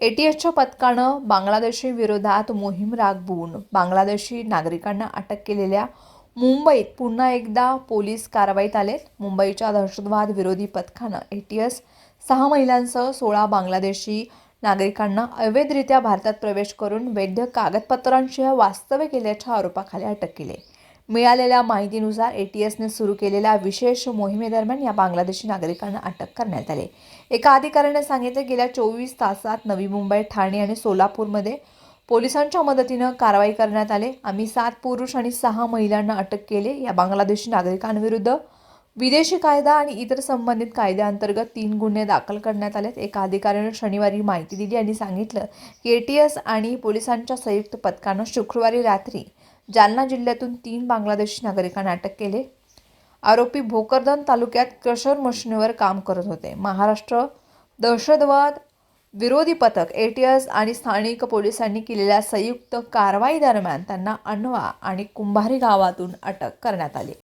एटीएसच्या पथकानं बांगलादेशी विरोधात मोहीम राबवून बांगलादेशी नागरिकांना अटक केलेल्या मुंबईत पुन्हा एकदा पोलीस कारवाईत आलेत मुंबईच्या दहशतवाद विरोधी पथकानं एटीएस सहा महिलांसह सोळा बांगलादेशी नागरिकांना अवैधरित्या भारतात प्रवेश करून वैध कागदपत्रांशिवाय वास्तव्य केल्याच्या आरोपाखाली अटक केली. मिळालेल्या माहितीनुसार एटीएसने सुरू केलेल्या विशेष मोहिमेदरम्यान या बांगलादेशी नागरिकांना अटक करण्यात आली. एका अधिकाऱ्याने सांगितले गेल्या चोवीस तासात नवी मुंबई ठाणे आणि सोलापूरमध्ये पोलिसांच्या मदतीनं कारवाई करण्यात आले. आम्ही सात पुरुष आणि सहा महिलांना अटक केले. या बांगलादेशी नागरिकांविरुद्ध विदेशी कायदा आणि इतर संबंधित कायद्याअंतर्गत तीन गुन्हे दाखल करण्यात आलेत. एका अधिकाऱ्याने शनिवारी माहिती दिली आणि सांगितलं की एटीएस आणि पोलिसांच्या संयुक्त पथकानं शुक्रवारी रात्री जालना जिल्ह्यातून तीन बांगलादेशी नागरिकांना अटक केले. आरोपी भोकरदन तालुक्यात क्रशर मशिनीवर काम करत होते. महाराष्ट्र दहशतवाद विरोधी पथक एटीएस आणि स्थानिक पोलिसांनी केलेल्या संयुक्त कारवाई दरम्यान त्यांना अनवा आणि कुंभारी गावातून अटक करण्यात आली.